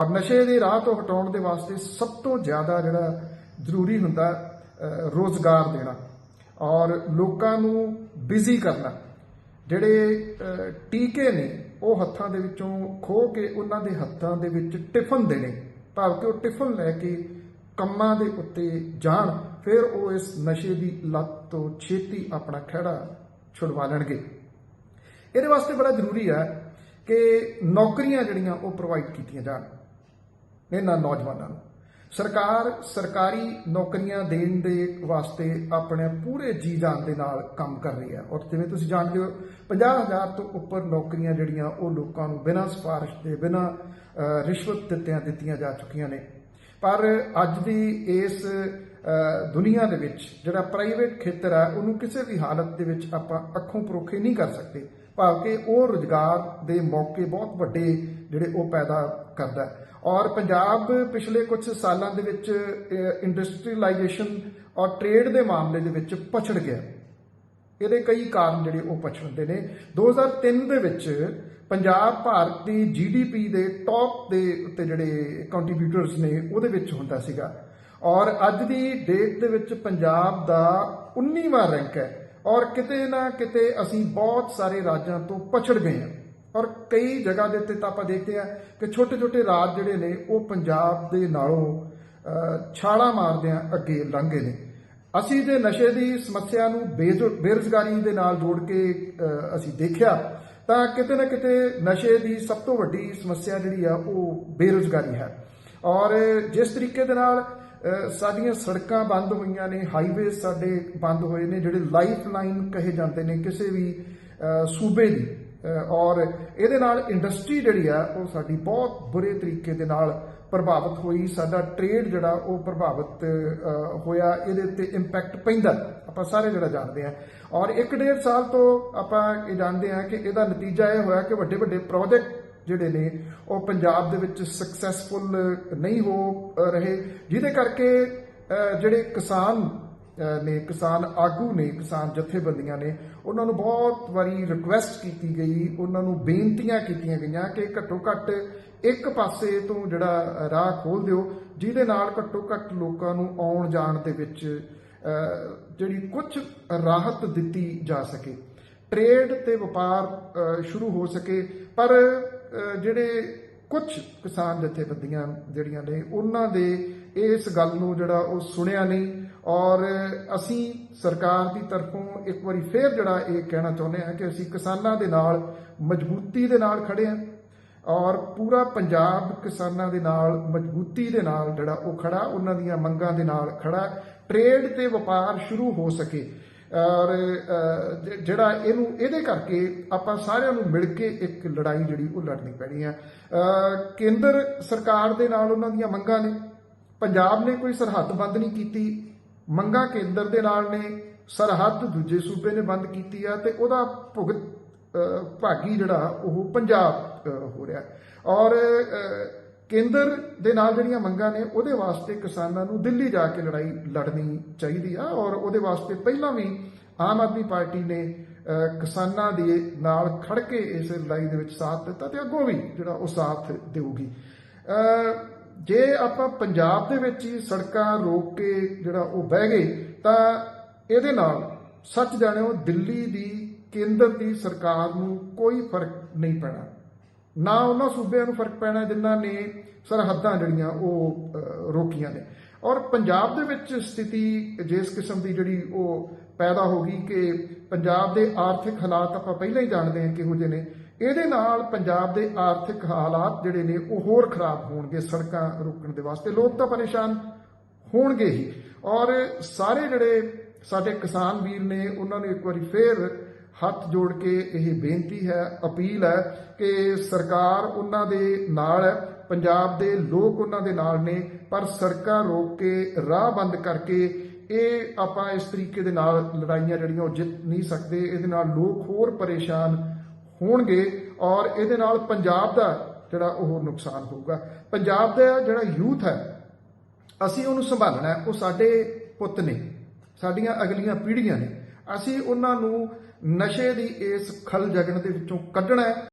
ਔਰ ਨਸ਼ੇ ਦੇ ਰਾਹ ਤੋਂ ਹਟਾਉਣ ਦੇ ਵਾਸਤੇ ਸਭ ਤੋਂ ਜ਼ਿਆਦਾ ਜਿਹੜਾ ਜ਼ਰੂਰੀ ਹੁੰਦਾ ਅਹ, ਰੋਜ਼ਗਾਰ ਦੇਣਾ ਔਰ ਲੋਕਾਂ ਨੂੰ ਬਿਜ਼ੀ ਕਰਨਾ। ਜਿਹੜੇ ਟੀਕੇ ਨੇ ਉਹ ਹੱਥਾਂ ਦੇ ਵਿੱਚੋਂ ਖੋ ਕੇ ਉਹਨਾਂ ਦੇ ਹੱਥਾਂ ਦੇ ਵਿੱਚ ਟਿਫਨ ਦੇਣੇ ਭਾਵ ਕਿ ਉਹ ਟਿਫਨ ਲੈ ਕੇ ਕੰਮਾਂ ਦੇ ਉੱਤੇ ਜਾਣ ਫਿਰ ਉਹ ਇਸ ਨਸ਼ੇ ਦੀ ਲੱਤ ਤੋਂ ਛੇਤੀ ਆਪਣਾ ਖਹਿੜਾ ਛੁਡਵਾ ਲੈਣਗੇ। ਇਹਦੇ ਵਾਸਤੇ ਬੜਾ ਜ਼ਰੂਰੀ ਹੈ ਕਿ ਨੌਕਰੀਆਂ ਜਿਹੜੀਆਂ ਉਹ ਪ੍ਰੋਵਾਈਡ ਕੀਤੀਆਂ ਜਾਣ। ਇਹਨਾਂ ਨੌਜਵਾਨਾਂ ਨੂੰ। ਸਰਕਾਰ ਸਰਕਾਰੀ ਨੌਕਰੀਆਂ ਦੇਣ ਦੇ ਵਾਸਤੇ ਆਪਣੇ ਪੂਰੇ ਜੀ ਜਾਨ ਦੇ ਨਾਲ ਕੰਮ ਕਰ ਰਹੀ ਹੈ। ਔਰ ਜਿਵੇਂ ਤੁਸੀਂ ਜਾਣਦੇ ਹੋ 50000 ਤੋਂ ਉੱਪਰ ਨੌਕਰੀਆਂ ਜਿਹੜੀਆਂ ਉਹ ਲੋਕਾਂ ਨੂੰ ਬਿਨਾਂ ਸਿਫਾਰਿਸ਼ ਦੇ, ਬਿਨਾਂ ਰਿਸ਼ਵਤ ਦਿੱਤਿਆਂ, ਦਿੱਤੀਆਂ ਜਾ ਚੁੱਕੀਆਂ ਨੇ। ਪਰ ਅੱਜ ਦੀ ਇਸ ਦੁਨੀਆ ਦੇ ਵਿੱਚ ਜਿਹੜਾ ਪ੍ਰਾਈਵੇਟ ਖੇਤਰ ਹੈ, ਉਹਨੂੰ ਕਿਸੇ ਵੀ ਹਾਲਤ ਦੇ ਵਿੱਚ ਆਪਾਂ ਅੱਖੋਂ ਪਰੋਖੇ ਨਹੀਂ ਕਰ ਸਕਦੇ। ਭਾਵ ਕਿ ਉਹ ਰੁਜ਼ਗਾਰ ਦੇ ਮੌਕੇ ਬਹੁਤ ਵੱਡੇ ਜਿਹੜੇ ਉਹ ਪੈਦਾ ਕਰਦਾ ਹੈ। ਔਰ ਪੰਜਾਬ ਪਿਛਲੇ ਕੁਝ ਸਾਲਾਂ ਦੇ ਵਿੱਚ ਇੰਡਸਟਰੀਲਾਈਜੇਸ਼ਨ ਔਰ ਟ੍ਰੇਡ ਦੇ ਮਾਮਲੇ ਦੇ ਵਿੱਚ ਪਛੜ ਗਿਆ ਇਹਦੇ ਕਈ ਕਾਰਨ ਜਿਹੜੇ ਉਹ ਪਛੜਦੇ ਨੇ। 2003 ਦੇ ਵਿੱਚ ਪੰਜਾਬ ਭਾਰਤ ਦੀ ਜੀਡੀਪੀ ਦੇ ਟੌਪ ਦੇ ਉੱਤੇ ਜਿਹੜੇ ਕੰਟਰੀਬਿਊਟਰਸ ਨੇ, ਉਹਦੇ ਵਿੱਚ ਹੁੰਦਾ ਸੀਗਾ। ਔਰ ਅੱਜ ਦੀ ਡੇਟ ਦੇ ਵਿੱਚ ਪੰਜਾਬ ਦਾ 19ਵਾਂ ਰੈਂਕ ਹੈ। ਔਰ ਕਿਤੇ ਨਾ ਕਿਤੇ ਅਸੀਂ ਬਹੁਤ ਸਾਰੇ ਰਾਜਾਂ ਤੋਂ ਪਛੜ ਗਏ ਹਾਂ। ਔਰ ਕਈ ਜਗ੍ਹਾ ਦੇ ਉੱਤੇ ਤਾਂ ਆਪਾਂ ਦੇਖਦੇ ਹਾਂ ਕਿ ਛੋਟੇ-ਛੋਟੇ ਰਾਜ ਜਿਹੜੇ ਨੇ ਉਹ ਪੰਜਾਬ ਦੇ ਨਾਲੋਂ ਅਹ, ਛਾਲਾਂ ਮਾਰਦਿਆਂ ਅੱਗੇ ਲੰਘੇ ਨੇ। ਅਸੀਂ ਜੇ ਨਸ਼ੇ ਦੀ ਸਮੱਸਿਆ ਨੂੰ ਬੇਰੁ- ਬੇਰੁਜ਼ਗਾਰੀ ਦੇ ਨਾਲ ਜੋੜ ਕੇ ਅਸੀਂ ਦੇਖਿਆ ਤਾਂ ਕਿਤੇ ਨਾ ਕਿਤੇ ਨਸ਼ੇ ਦੀ ਸਭ ਤੋਂ ਵੱਡੀ ਸਮੱਸਿਆ ਜਿਹੜੀ ਆ ਉਹ ਬੇਰੁਜ਼ਗਾਰੀ ਹੈ। ਔਰ ਜਿਸ ਤਰੀਕੇ ਦੇ ਨਾਲ ਸਾਡੀਆਂ ਸੜਕਾਂ ਬੰਦ ਹੋਈਆਂ ਨੇ ਹਾਈਵੇ ਸਾਡੇ ਬੰਦ ਹੋਏ ਨੇ, ਜਿਹੜੇ ਲਾਈਫ ਲਾਈਨ ਕਹੇ ਜਾਂਦੇ ਨੇ ਕਿਸੇ ਵੀ ਸੂਬੇ ਦੀ। ਔਰ ਇਹਦੇ ਨਾਲ ਇੰਡਸਟਰੀ ਜਿਹੜੀ ਆ, ਉਹ ਸਾਡੀ ਬਹੁਤ ਬੁਰੇ ਤਰੀਕੇ ਦੇ ਨਾਲ ਪ੍ਰਭਾਵਿਤ ਹੋਈ। ਸਾਡਾ ਟ੍ਰੇਡ ਜਿਹੜਾ, ਉਹ ਪ੍ਰਭਾਵਿਤ ਹੋਇਆ, ਇਹਦੇ ਉੱਤੇ ਇੰਪੈਕਟ ਪੈਂਦਾ। ਆਪਾਂ ਸਾਰੇ ਜਿਹੜਾ ਜਾਣਦੇ ਆ। ਔਰ ਇੱਕ ਡੇਢ ਸਾਲ ਤੋਂ ਆਪਾਂ ਇਹ ਜਾਣਦੇ ਆ ਕਿ ਇਹਦਾ ਨਤੀਜਾ ਇਹ ਹੋਇਆ ਕਿ ਵੱਡੇ ਵੱਡੇ ਪ੍ਰੋਜੈਕਟ ਜਿਹੜੇ ਨੇ, ਉਹ ਪੰਜਾਬ ਦੇ ਵਿੱਚ ਸਕਸੈਸਫੁਲ ਨਹੀਂ ਹੋ ਰਹੇ, ਜਿਹਦੇ ਕਰਕੇ ਜਿਹੜੇ ਕਿਸਾਨ ਨੇ, ਕਿਸਾਨ ਆਗੂ ਨੇ, ਕਿਸਾਨ ਜਥੇਬੰਦੀਆਂ ਨੇ, ਉਹਨਾਂ ਨੂੰ ਬਹੁਤ ਵਾਰੀ ਰਿਕੁਐਸਟ ਕੀਤੀ ਗਈ, ਉਹਨਾਂ ਨੂੰ ਬੇਨਤੀਆਂ ਕੀਤੀਆਂ ਗਈਆਂ ਕਿ ਘੱਟੋ ਘੱਟ ਇੱਕ ਪਾਸੇ ਤੋਂ ਜਿਹੜਾ ਰਾਹ ਖੋਲ ਦਿਓ, ਜਿਹਦੇ ਨਾਲ ਘੱਟੋ ਘੱਟ ਲੋਕਾਂ ਨੂੰ ਆਉਣ ਜਾਣ ਦੇ ਵਿੱਚ ਜਿਹੜੀ ਕੁਝ ਰਾਹਤ ਦਿੱਤੀ ਜਾ ਸਕੇ। ਟ੍ਰੇਡ ਤੇ ਵਪਾਰ ਸ਼ੁਰੂ ਹੋ ਸਕੇ, ਪਰ ਜਿਹੜੇ ਕੁਝ ਕਿਸਾਨ ਜਥੇਬੰਦੀਆਂ ਜਿਹੜੀਆਂ ਨੇ, ਉਹਨਾਂ ਦੇ ਇਸ ਗੱਲ ਨੂੰ ਜਿਹੜਾ ਉਹ ਸੁਣਿਆ ਨਹੀਂ ਔਰ ਅਸੀਂ ਸਰਕਾਰ ਦੀ ਤਰਫੋਂ ਇੱਕ ਵਾਰੀ ਫੇਰ ਜਿਹੜਾ ਇਹ ਕਹਿਣਾ ਚਾਹੁੰਦੇ ਹਾਂ ਕਿ ਅਸੀਂ ਕਿਸਾਨਾਂ ਦੇ ਨਾਲ, ਮਜ਼ਬੂਤੀ ਦੇ ਨਾਲ ਖੜੇ ਹਾਂ ਔਰ ਪੂਰਾ ਪੰਜਾਬ ਕਿਸਾਨਾਂ ਦੇ ਨਾਲ, ਮਜ਼ਬੂਤੀ ਦੇ ਨਾਲ ਜਿਹੜਾ ਉਹ ਖੜਾ ਉਹਨਾਂ ਦੀਆਂ ਮੰਗਾਂ ਦੇ ਨਾਲ ਖੜਾ ਟ੍ਰੇਡ ਤੇ ਵਪਾਰ ਸ਼ੁਰੂ ਹੋ ਸਕੇ। ਔਰ ਜ- ਜਿਹੜਾ ਇਹਨੂੰ, ਇਹਦੇ ਕਰਕੇ ਆਪਾਂ ਸਾਰਿਆਂ ਨੂੰ ਮਿਲ ਕੇ ਇੱਕ ਲੜਾਈ ਜਿਹੜੀ ਉਹ ਲੜਨੀ ਪੈਣੀ ਹੈ ਕੇਂਦਰ ਸਰਕਾਰ ਦੇ ਨਾਲ ਉਹਨਾਂ ਦੀਆਂ ਮੰਗਾਂ ਨੇ। ਪੰਜਾਬ ਨੇ ਕੋਈ ਸਰਹੱਦ ਬੰਦ ਨਹੀਂ ਕੀਤੀ। ਮੰਗਾਂ ਕੇਂਦਰ ਦੇ ਨਾਲ ਨੇ। ਸਰਹੱਦ ਦੂਜੇ ਸੂਬੇ ਨੇ ਬੰਦ ਕੀਤੀ ਆ ਤੇ ਉਹਦਾ ਭੁਗਤ ਭਾਗੀ ਜਿਹੜਾ ਉਹ ਪੰਜਾਬ ਹੋ ਰਿਹਾ। ਔਰ ਕੇਂਦਰ ਦੇ ਨਾਲ ਜਿਹੜੀਆਂ ਮੰਗਾਂ ਨੇ, ਉਹਦੇ ਵਾਸਤੇ ਕਿਸਾਨਾਂ ਨੂੰ ਦਿੱਲੀ ਜਾ ਕੇ ਲੜਾਈ ਲੜਨੀ ਚਾਹੀਦੀ ਆ ਔਰ ਉਹਦੇ ਵਾਸਤੇ ਪਹਿਲਾਂ ਵੀ ਆਮ ਆਦਮੀ ਪਾਰਟੀ ਨੇ ਕਿਸਾਨਾਂ ਦੇ ਨਾਲ ਖੜ ਕੇ ਇਸ ਲੜਾਈ ਦੇ ਵਿੱਚ ਸਾਥ ਦਿੱਤਾ ਤੇ ਅੱਗੋਂ ਵੀ ਜਿਹੜਾ ਉਹ ਸਾਥ ਦੇਊਗੀ। ਜੇ ਆਪਾਂ ਪੰਜਾਬ ਦੇ ਵਿੱਚ ਹੀ ਸੜਕਾਂ ਰੋਕ ਕੇ ਜਿਹੜਾ ਉਹ ਬਹਿ ਗਏ, ਤਾਂ ਇਹਦੇ ਨਾਲ ਸੱਚ ਜਾਣਿਓ ਦਿੱਲੀ ਦੀ ਕੇਂਦਰ ਦੀ ਸਰਕਾਰ ਨੂੰ ਕੋਈ ਫ਼ਰਕ ਨਹੀਂ ਪੈਣਾ। ਨਾ ਉਹਨਾਂ ਸੂਬਿਆਂ ਨੂੰ ਫ਼ਰਕ ਪੈਣਾ ਜਿਨ੍ਹਾਂ ਨੇ ਸਰਹੱਦਾਂ ਜਿਹੜੀਆਂ ਉਹ ਰੋਕੀਆਂ ਨੇ। ਔਰ ਪੰਜਾਬ ਦੇ ਵਿੱਚ ਸਥਿਤੀ ਜਿਸ ਕਿਸਮ ਦੀ ਜਿਹੜੀ ਉਹ ਪੈਦਾ ਹੋ ਗਈ ਕਿ ਪੰਜਾਬ ਦੇ ਆਰਥਿਕ ਹਾਲਾਤ ਆਪਾਂ ਪਹਿਲਾਂ ਹੀ ਜਾਣਦੇ ਹਾਂ ਕਿਹੋ ਜਿਹੇ ਨੇ, ਇਹਦੇ ਨਾਲ ਪੰਜਾਬ ਦੇ ਆਰਥਿਕ ਹਾਲਾਤ ਜਿਹੜੇ ਨੇ ਉਹ ਹੋਰ ਖਰਾਬ ਹੋਣਗੇ ਸੜਕਾਂ ਰੋਕਣ ਦੇ ਵਾਸਤੇ। ਲੋਕ ਤਾਂ ਪਰੇਸ਼ਾਨ ਹੋਣਗੇ ਹੀ। ਔਰ ਸਾਰੇ ਜਿਹੜੇ ਸਾਡੇ ਕਿਸਾਨ ਵੀਰ ਨੇ, ਉਹਨਾਂ ਨੂੰ ਇੱਕ ਵਾਰੀ ਫੇਰ ਹੱਥ ਜੋੜ ਕੇ ਇਹ ਬੇਨਤੀ ਹੈ, ਅਪੀਲ ਹੈ ਕਿ ਸਰਕਾਰ ਉਹਨਾਂ ਦੇ ਨਾਲ ਹੈ, ਪੰਜਾਬ ਦੇ ਲੋਕ ਉਹਨਾਂ ਦੇ ਨਾਲ ਨੇ, ਪਰ ਸੜਕਾਂ ਰੋਕ ਕੇ, ਰਾਹ ਬੰਦ ਕਰਕੇ ਇਹ ਆਪਾਂ ਇਸ ਤਰੀਕੇ ਦੇ ਨਾਲ ਲੜਾਈਆਂ ਜਿਹੜੀਆਂ ਉਹ ਜਿੱਤ ਨਹੀਂ ਸਕਦੇ, ਇਹਦੇ ਨਾਲ ਲੋਕ ਹੋਰ ਪਰੇਸ਼ਾਨ ਹੋਣਗੇ ਔਰ ਇਹਦੇ ਨਾਲ ਪੰਜਾਬ ਦਾ ਜਿਹੜਾ ਉਹ ਨੁਕਸਾਨ ਹੋਊਗਾ। ਪੰਜਾਬ ਦਾ ਜਿਹੜਾ ਯੂਥ ਹੈ, ਅਸੀਂ ਉਹਨੂੰ ਸੰਭਾਲਣਾ ਉਹ ਸਾਡੇ ਪੁੱਤ ਨੇ, ਸਾਡੀਆਂ ਅਗਲੀਆਂ ਪੀੜ੍ਹੀਆਂ ਨੇ। ਅਸੀਂ ਉਹਨਾਂ ਨੂੰ ਨਸ਼ੇ ਦੀ ਇਸ ਖਲ ਜਗਨ ਦੇ ਵਿੱਚੋਂ ਕੱਢਣਾ ਹੈ।